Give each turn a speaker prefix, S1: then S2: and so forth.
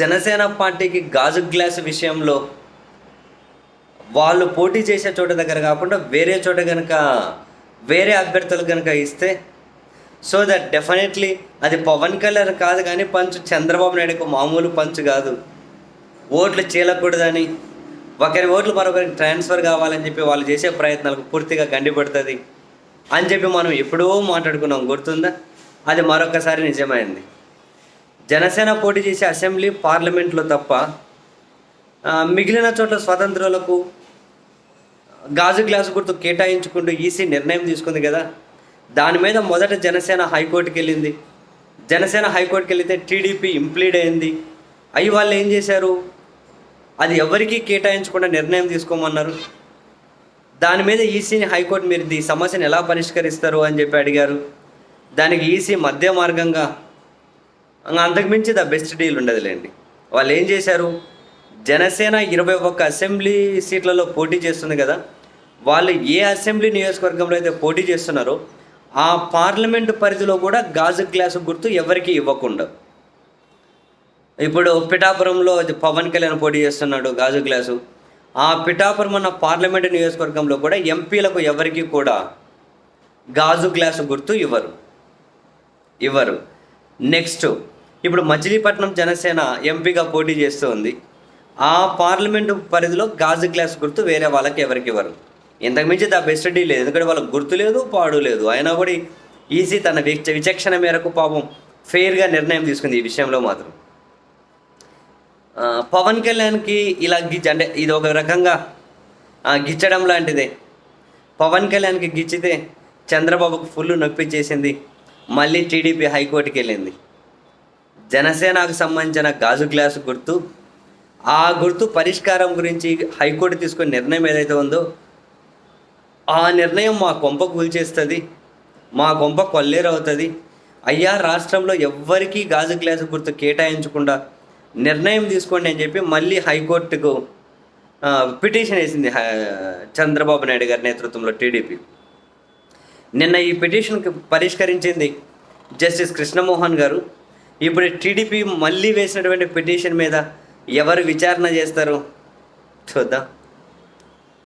S1: జనసేన పార్టీకి గాజు గ్లాస్ విషయంలో వాళ్ళు పోటీ చేసే చోట దగ్గర కాకుండా వేరే చోట కనుక వేరే అభ్యర్థులు కనుక ఇస్తే సో దట్ డెఫినెట్లీ అది పవన్ కళ్యాణ్ కాదు కానీ పంచు చంద్రబాబు నాయుడుకు మామూలు పంచు కాదు. ఓట్లు చీలకూడదని ఒకరి ఓట్లు మరొకరికి ట్రాన్స్ఫర్ కావాలని చెప్పి వాళ్ళు చేసే ప్రయత్నాలకు పూర్తిగా గండిపడుతుంది అని చెప్పి మనం ఎప్పుడో మాట్లాడుకున్నాం. గుర్తుందా? అది మరొకసారి నిజమైంది. జనసేన పోటీ చేసే అసెంబ్లీ పార్లమెంట్లో తప్ప మిగిలిన చోట్ల స్వతంత్రులకు గాజు గ్లాసు గుర్తు కేటాయించుకుంటూ ఈసీ నిర్ణయం తీసుకుంది కదా. దాని మీద మొదట జనసేన హైకోర్టుకి వెళ్ళింది. జనసేన హైకోర్టుకి వెళితే టీడీపీ ఇంప్లీడ్ అయింది. అవి వాళ్ళు ఏం చేశారు? అది ఎవరికీ కేటాయించకుండా నిర్ణయం తీసుకోమన్నారు. దాని మీద ఈసీని హైకోర్టు మీరు ఈ సమస్యను ఎలా పరిష్కరిస్తారు అని చెప్పి అడిగారు. దానికి ఈసీ మధ్య మార్గంగా అంతకుమించి ద బెస్ట్ డీల్ ఉండదులేండి. వాళ్ళు ఏం చేశారు? జనసేన ఇరవై ఒక్క అసెంబ్లీ సీట్లలో పోటీ చేస్తుంది కదా వాళ్ళు ఏ అసెంబ్లీ నియోజకవర్గంలో అయితే పోటీ చేస్తున్నారో ఆ పార్లమెంటు పరిధిలో కూడా గాజు గ్లాసు గుర్తు ఎవరికి ఇవ్వకుండా. ఇప్పుడు పిఠాపురంలో పవన్ కళ్యాణ్ పోటీ చేస్తున్నాడు గాజు గ్లాసు. ఆ పిఠాపురం అన్న పార్లమెంటు నియోజకవర్గంలో కూడా ఎంపీలకు ఎవరికి కూడా గాజు గ్లాసు గుర్తు ఇవ్వరు. ఇవ్వరు. నెక్స్ట్ ఇప్పుడు మచిలీపట్నం జనసేన ఎంపీగా పోటీ చేస్తూ ఉంది ఆ పార్లమెంటు పరిధిలో గాజు గ్లాస్ గుర్తు వేరే వాళ్ళకి ఎవరికి ఇవ్వరు. ఇంతకుమించి దా బెస్ట్ డీ లేదు. ఎందుకంటే వాళ్ళకి గుర్తు లేదు పాడు లేదు. అయినా కూడా ఈసీ తన విచ- విచక్షణ మేరకు పాపం ఫెయిర్గా నిర్ణయం తీసుకుంది ఈ విషయంలో మాత్రం. పవన్ కళ్యాణ్కి ఇలా గిచ్చ అంటే ఇది ఒక రకంగా గిచ్చడం లాంటిదే. పవన్ కళ్యాణ్కి గిచ్చితే చంద్రబాబుకు ఫుల్ నొప్పి చేసింది. మళ్ళీ టీడీపీ హైకోర్టుకి వెళ్ళింది జనసేనకు సంబంధించిన గాజు గ్లాసు గుర్తు. ఆ గుర్తు పరిష్కారం గురించి హైకోర్టు తీసుకునే నిర్ణయం ఏదైతే ఉందో ఆ నిర్ణయం మా కొంప కూల్చేస్తుంది మా కొంప కొల్లేరవుతుంది. అయ్యా రాష్ట్రంలో ఎవ్వరికీ గాజు గ్లాసు గుర్తు కేటాయించకుండా నిర్ణయం తీసుకోండి అని చెప్పి మళ్ళీ హైకోర్టుకు పిటిషన్ వేసింది చంద్రబాబు నాయుడు గారి నేతృత్వంలో టీడీపీ. నిన్న ఈ పిటిషన్కి పరిష్కరించింది జస్టిస్ కృష్ణమోహన్ గారు. ఇప్పుడు టీడీపీ మళ్ళీ వేసినటువంటి పిటిషన్ మీద ఎవరు విచారణ చేస్తారు? చూద్దాం.